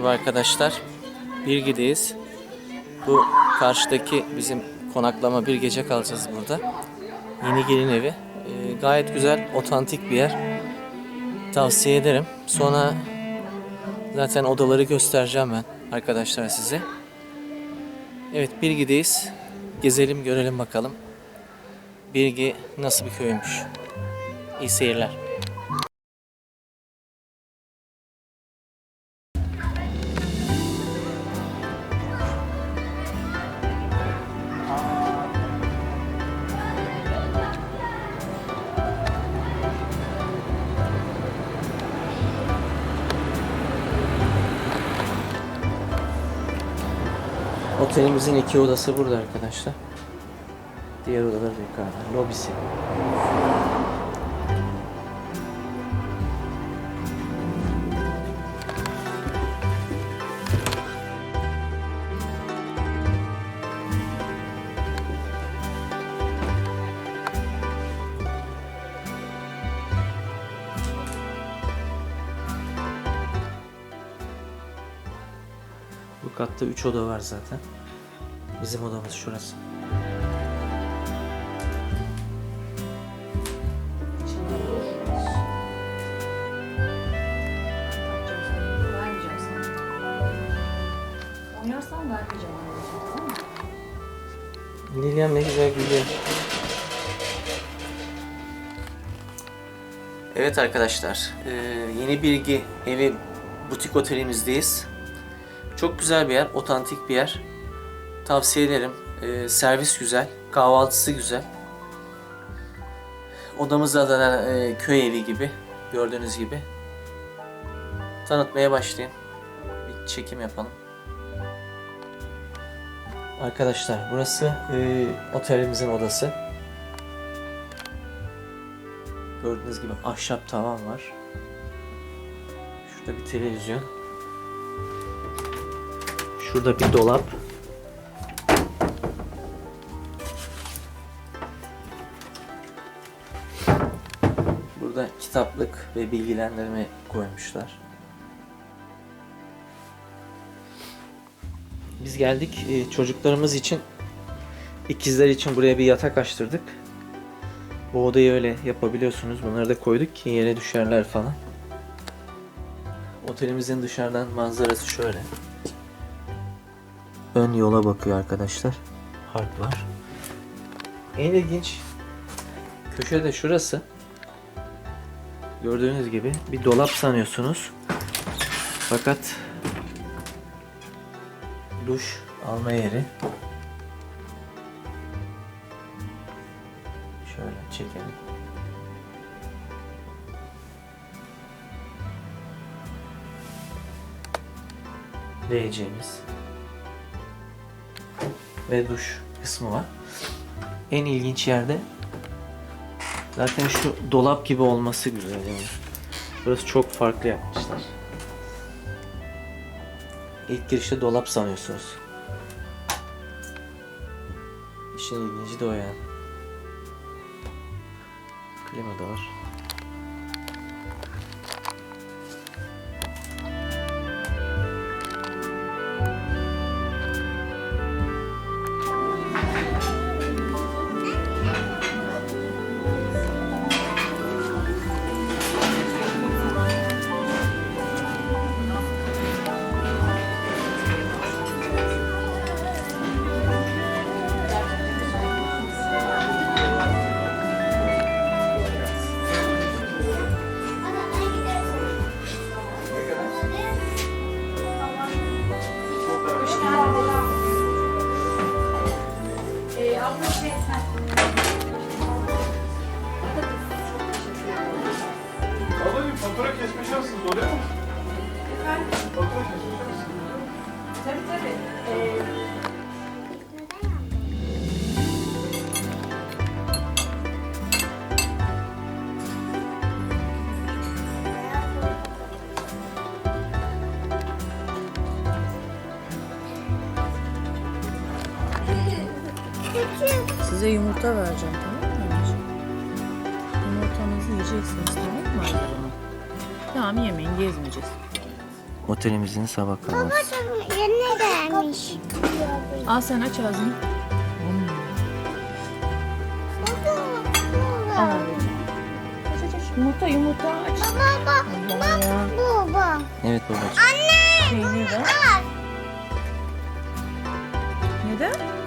Merhaba arkadaşlar. Bilgi'deyiz. Bu karşıdaki bizim konaklama bir gece kalacağız burada. Yeni gelin evi. Ee, gayet güzel, otantik bir yer. Tavsiye ederim. Sonra zaten odaları göstereceğim ben arkadaşlar size. Evet Bilgi'deyiz. Gezelim görelim bakalım. Bilgi nasıl bir köymüş. İyi seyirler. Otelimizin iki odası burada arkadaşlar. Diğer odalar da yukarıda. Lobisi. Bu katta 3 oda var zaten. Bizim odamız şurası. Lilian ne güzel gülüyor. Evet arkadaşlar, eee, yeni bilgi evi butik otelimizdeyiz. Çok güzel bir yer, otantik bir yer. Tavsiye ederim. Eee, servis güzel, kahvaltısı güzel. Odamız da eee, köy evi gibi, gördüğünüz gibi. Tanıtmaya başlayayım. Bir çekim yapalım. Arkadaşlar burası e, otelimizin odası. Gördüğünüz gibi ahşap tavan var. Şurada bir televizyon. Şurada bir dolap. Burada kitaplık ve bilgilendirme koymuşlar. Biz geldik e, çocuklarımız için ikizler için buraya bir yatak açtırdık. Bu odayı öyle yapabiliyorsunuz. Bunları da koyduk ki yere düşerler falan. Otelimizin dışarıdan manzarası şöyle. Ön yola bakıyor arkadaşlar. Park var. En ilginç köşe de şurası. Gördüğünüz gibi bir dolap sanıyorsunuz. Fakat duş alma yeri. Şöyle çekelim. WC'miz. Ve duş kısmı var. En ilginç yerde zaten şu dolap gibi olması güzel yani. Burası çok farklı yapmışlar. İlk girişte dolap sanıyorsunuz. İşin ilginci de o yani. Klima da var. Size yumurta vereceğim tamam mı anneciğim? Yumurtanızı yiyeceksiniz tamam mı Hanım? Tamam yemeyin gezmeyeceğiz. Otelimizin sabah kahvaltısı. Yerine gelmiş. Al sen aç ağzını. Al abi. Aç aç aç. Yumurta yumurta aç. Baba, ya. baba. Evet babacığım. Peynir ver. Neden?